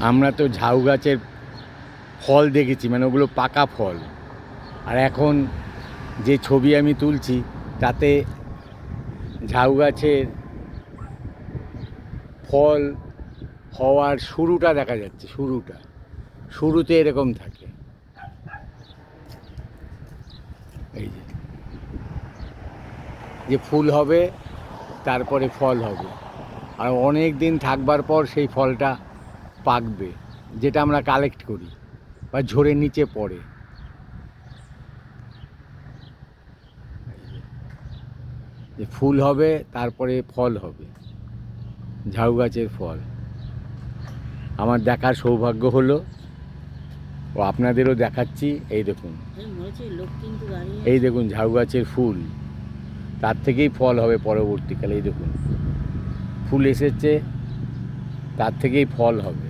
আমরা তো ঝাউ গাছের ফল দেখেছি মানে ওগুলো পাকা ফল। আর এখন যে ছবি আমি তুলছি, তাতে ঝাউ গাছের ফল হওয়ার শুরুটা দেখা যাচ্ছে, শুরুটা। শুরুতে এরকম থাকে। এই যে ফুল হবে, তারপরে ফল হবে। আর অনেক দিন থাকবার পর সেই ফলটা পাকবে, যেটা আমরা কালেক্ট করি বা ঝরে নিচে পড়ে। যে ফুল হবে, তারপরে ফল হবে, ঝাউ গাছের ফল। আমার দেখার সৌভাগ্য হলো, ও আপনাদেরও দেখাচ্ছি, এই দেখুন। এই দেখুন ঝাউ গাছের ফুল, তার থেকেই ফল হবে পরবর্তীকালে, এই দেখুন। ফুল এসেছে তার থেকেই ফল হবে।